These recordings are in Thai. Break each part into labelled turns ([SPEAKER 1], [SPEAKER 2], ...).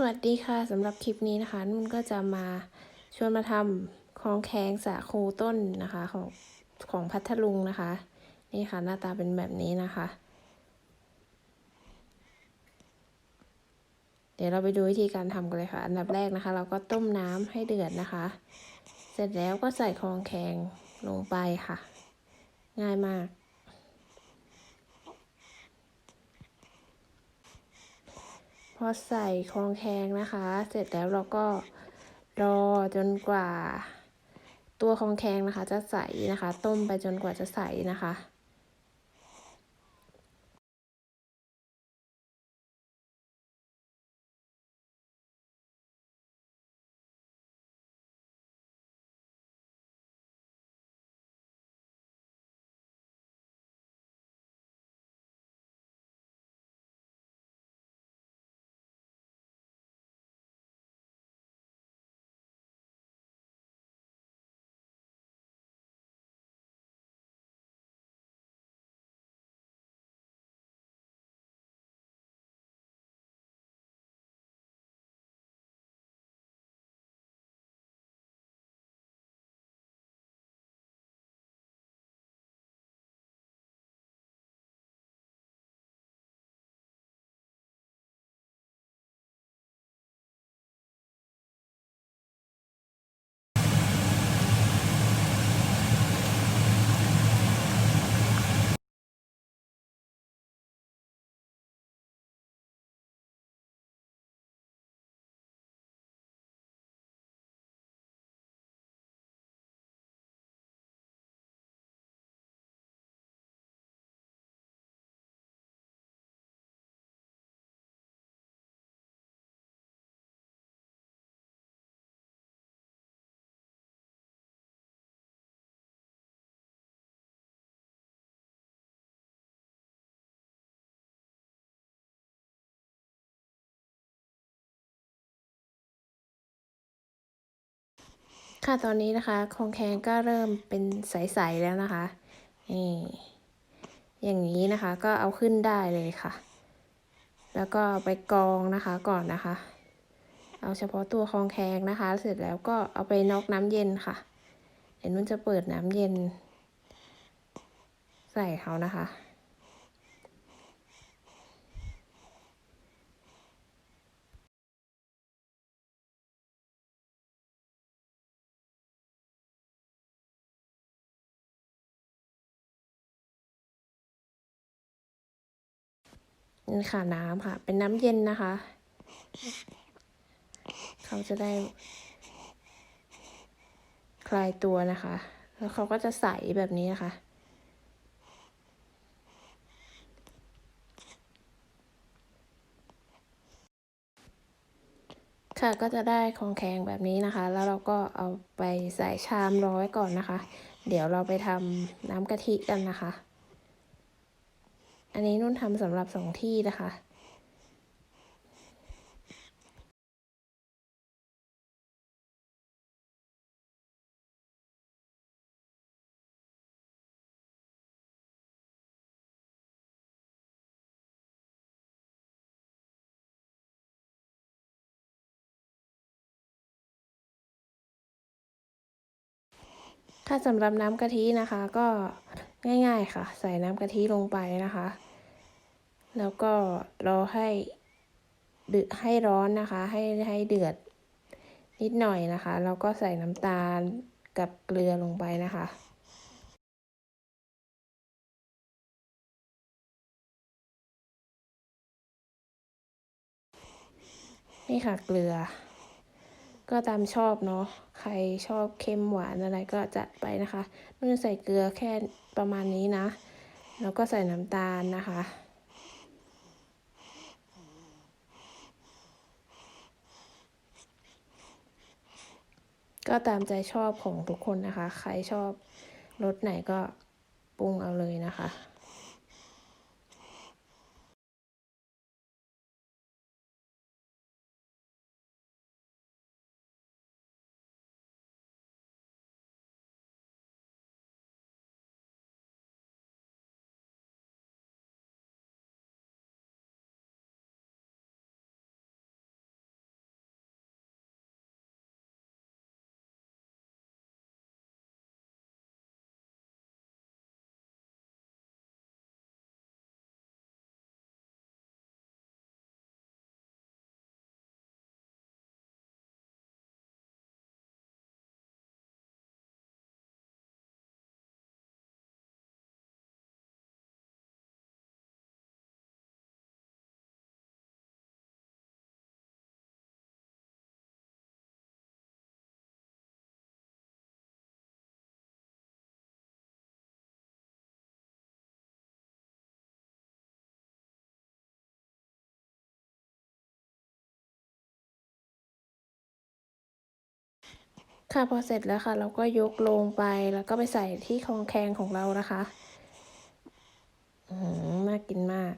[SPEAKER 1] สวัสดีค่ะสำหรับคลิปนี้นะคะ นุ่นก็จะมาชวนมาทำคองแคงสาคูต้นนะคะของของพัทลุงนะคะ นี่ค่ะหน้าตาเป็นแบบนี้นะคะ เดี๋ยวเราไปดูวิธีการทำกันเลยค่ะ อันดับแรกนะคะ เราก็ต้มน้ำให้เดือดนะคะ เสร็จแล้วก็ใส่คองแคงลงไปค่ะ ง่ายมาก พอใส่คลองแคงนะคะ เสร็จแล้วเราก็รอจนกว่า ตัวคลองแคงนะคะ จะใสนะคะ ต้มไปจนกว่าจะใสนะคะ ค่ะตอนนี้นะคะคองแคงก็เริ่มเป็นใสๆแล้วนะคะนี่อย่างนี้นะคะก็เอาขึ้นได้เลยค่ะ แล้วก็ไปกองนะคะก่อนนะคะ เอาเฉพาะตัวคองแคงนะคะ เสร็จแล้วก็เอาไปนอกน้ำเย็นค่ะ เดี๋ยวนุ่นจะเปิดน้ำเย็น ใส่เขานะคะ นี่ค่ะน้ำค่ะ เป็นน้ำเย็นนะคะ เขาจะได้ คลายตัวนะคะ แล้วเขาก็จะใสแบบนี้นะคะค่ะก็จะได้ของแข็งแบบนี้นะคะ แล้วเราก็เอาไปใส่ชามร้อยก่อนนะคะ เดี๋ยวเราไปทำน้ำกะทิกันนะคะ อันนี้นุ่นทำสำหรับสองที่นะคะถ้าสำหรับน้ำกะทินะคะก็ง่ายๆค่ะ ใส่น้ำกะทิลงไปนะคะ แล้วก็รอให้เดือดให้ร้อนนะคะ ให้ให้เดือดนิดหน่อยนะคะ แล้วก็ใส่น้ำตาลกับเกลือลงไปนะคะนี่ค่ะเกลือ ก็ตามชอบเนาะใครชอบเค็มหวานอะไรก็จัดไปนะคะนุ่นใส่เกลือแค่ประมาณนี้นะ แล้วก็ใส่น้ำตาลนะคะ ก็ตามใจชอบของทุกคนนะคะ ใครชอบรสไหนก็ปรุงเอาเลยนะคะ ค่ะพอเสร็จแล้วค่ะ เราก็ยกลงไปแล้วก็ไปใส่ที่คองแคงของเรานะคะอืมน่ากินมาก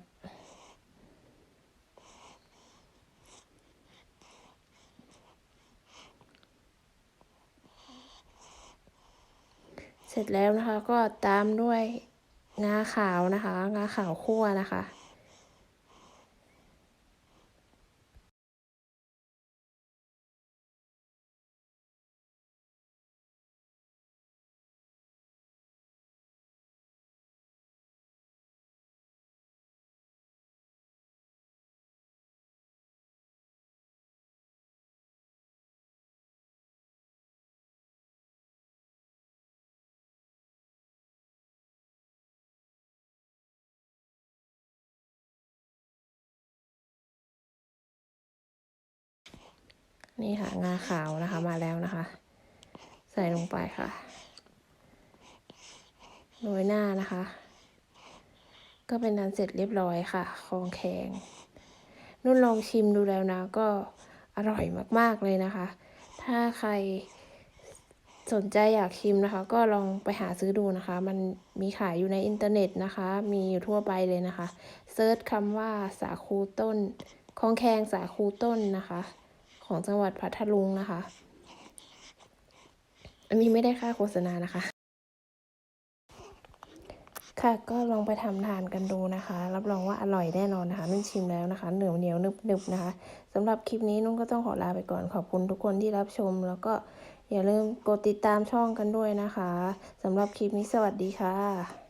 [SPEAKER 1] เสร็จแล้วนะคะก็ตามด้วยงาขาวนะคะ งาขาวคั่วนะคะ นี่ค่ะ งาขาวนะคะมาแล้วนะคะ ใส่ลงไปค่ะโรยหน้านะคะ ก็เป็นนันเสร็จเรียบร้อยค่ะคองแขงนุ่นลองชิมดูแล้วนะ ก็อร่อยมากๆเลยนะคะ ถ้าใครสนใจอยากชิมนะคะ ก็ลองไปหาซื้อดูนะคะ มันมีขายอยู่ในอินเทอร์เน็ตนะคะ มีอยู่ทั่วไปเลยนะคะเซิร์ชคำว่าสาคูต้นคองแคงสาคูต้นนะคะ ของจังหวัดพัทลุงนะคะ อันนี้ไม่ได้ค่าโฆษณานะคะ ค่ะก็ลองไปทำทานกันดูนะคะ รับรองว่าอร่อยแน่นอนนะคะนุ่นชิมแล้วนะคะ เหนียวเหนียวนึบนึบนะคะสำหรับคลิปนี้นุ่นก็ต้องขอลาไปก่อนขอบคุณทุกคนที่รับชม แล้วก็อย่าลืมกดติดตามช่องกันด้วยนะคะสำหรับคลิปนี้สวัสดีค่ะ